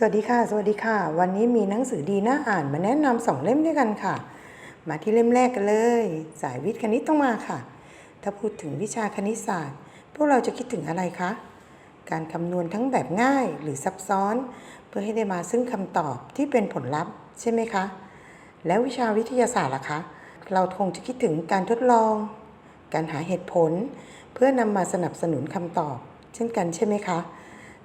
สวัสดีค่ะ สวัสดีค่ะ วันนี้มีหนังสือดีน่าอ่านมาแนะนำสองเล่มด้วยกันค่ะ มาที่เล่มแรกกันเลย สายวิทย์คณิตต้องมาค่ะ ถ้าพูดถึงวิชาคณิตศาสตร์ พวกเราจะคิดถึงอะไรคะ การคำนวณทั้งแบบง่ายหรือซับซ้อน เพื่อให้ได้มาซึ่งคำตอบที่เป็นผลลัพธ์ใช่ไหมคะ แล้ววิชาวิทยาศาสตร์ล่ะคะ เราคงจะคิดถึงการทดลอง การหาเหตุผล เพื่อนำมาสนับสนุนคำตอบ เช่นกันใช่ไหมคะ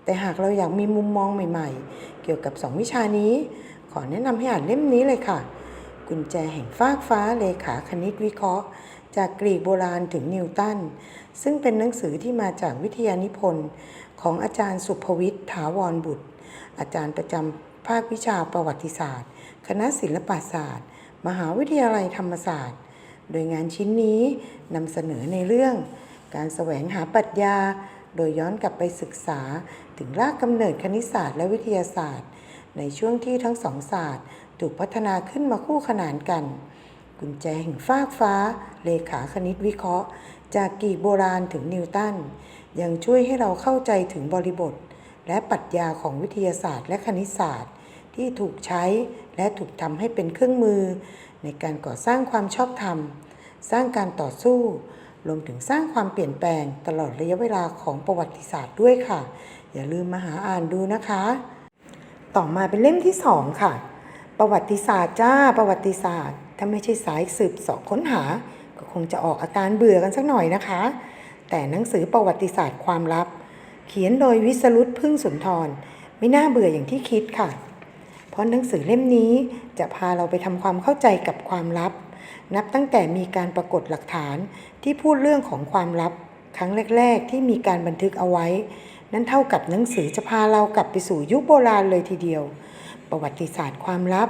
แต่หากเราอยากมีมุมมองใหม่ๆ เกี่ยวกับ 2 วิชานี้ ขอแนะนำให้อ่านเล่มนี้เลยค่ะ กุญแจแห่งฟากฟ้าเลขาคณิตวิเคราะห์ จากกรีกโบราณถึงนิวตัน ซึ่งเป็นหนังสือที่มาจากวิทยานิพนธ์ของอาจารย์สุภวิทย์ถาวรบุตร อาจารย์ประจำภาควิชาประวัติศาสตร์ คณะศิลปศาสตร์ มหาวิทยาลัยธรรมศาสตร์ โดยงานชิ้นนี้นำเสนอในเรื่อง การแสวงหาปรัชญา โดยย้อนกลับไปศึกษาถึงรากกำเนิดคณิตศาสตร์และวิทยาศาสตร์ ในช่วงที่ทั้งสองศาสตร์ ถูกพัฒนาขึ้นมาคู่ขนานกัน กุญแจแห่งฟากฟ้า เลขาคณิตวิเคราะห์ จากกีโบราณถึงนิวตันยังช่วยให้เราเข้าใจถึงบริบท และปรัชญาของวิทยาศาสตร์ และคณิตศาสตร์ ที่ถูกใช้และถูกทำให้เป็นเครื่องมือ ในการก่อสร้างความชอบธรรม สร้างการต่อสู้ รวมถึงสร้างความเปลี่ยนแปลงตลอดระยะเวลาของประวัติศาสตร์ด้วยค่ะ อย่าลืมมาหาอ่านดูนะคะ ต่อมาเป็นเล่มที่สองค่ะ ประวัติศาสตร์จ้าประวัติศาสตร์ ถ้าไม่ใช่สายสืบสอบค้นหา ก็คงจะออกอาการเบื่อกันสักหน่อยนะคะ แต่หนังสือประวัติศาสตร์ความลับ เขียนโดยวิสรุตพึ่งสุนทร ไม่น่าเบื่ออย่างที่คิดค่ะ เพราะหนังสือเล่มนี้จะพาเราไปทำความเข้าใจกับความลับ นับตั้งแต่มีการปรากฏหลักฐานที่พูดเรื่องของความลับ ครั้งแรก ๆ ที่มีการบันทึกเอาไว้ นั่นเท่ากับหนังสือจะพาเรากลับไปสู่ยุคโบราณเลยทีเดียว ประวัติศาสตร์ความลับ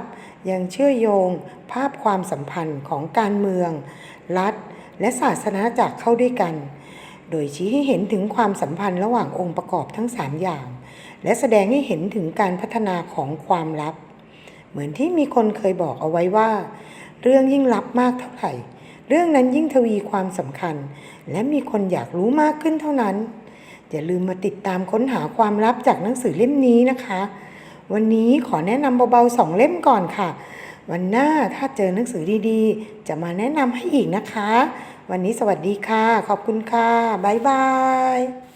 ยังเชื่อโยง ภาพความสัมพันธ์ของการเมือง รัฐ และศาสนาจักเข้าด้วยกัน โดยชี้ให้เห็นถึงความสัมพันธ์ระหว่างองค์ประกอบทั้ง3อย่าง และแสดงให้เห็นถึงการพัฒนาของความลับ เหมือนที่มีคนเคยบอกเอาไว้ว่า เรื่องยิ่งลับมากเท่าไหร่ เรื่องนั้นยิ่งทวีความสำคัญ และมีคนอยากรู้มากขึ้นเท่านั้น อย่าลืมมาติดตามค้นหาความลับจากหนังสือเล่มนี้นะคะ วันนี้ขอแนะนำเบาๆสองเล่มก่อนค่ะ วันหน้าถ้าเจอหนังสือดีๆ จะมาแนะนำให้อีกนะคะ วันนี้สวัสดีค่ะ ขอบคุณค่ะ บ๊ายบาย